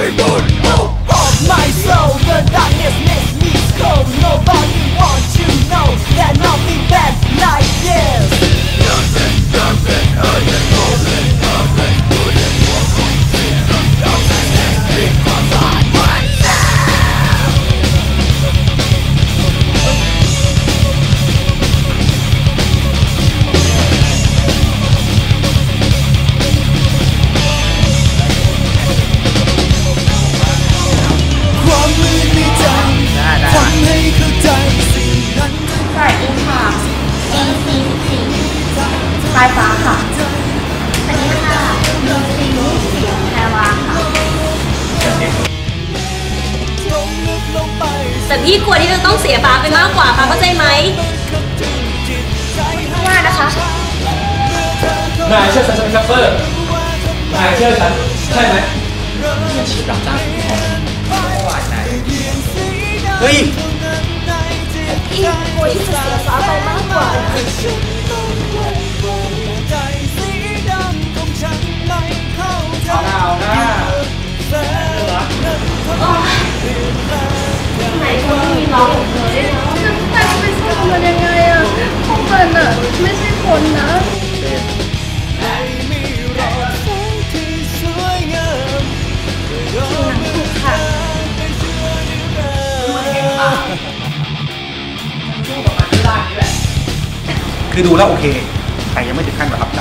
we would move My soul, the darkness makes me cold Nobody ายฟ้าค่ะแต่พี่กลัวที่จะต้องเสียฟ้าไปมากกว่าฟ้าเข้าใจไหมไว่านะคะนายเชื่อฉันใช่ไหมครับเฟอร์นายเชื่อฉันใช่ไหมฉันฉีดลับจ้างของหานนายเฮ้ยพี่กลัวที่จะเสียฟ้าไปมากกว่า แต่ไปสู้มันยังไงอะพวกมันอะไม่ใช่คนนะ คือดูแล้วโอเค แต่ยังไม่ถึงขั้นประทับใจ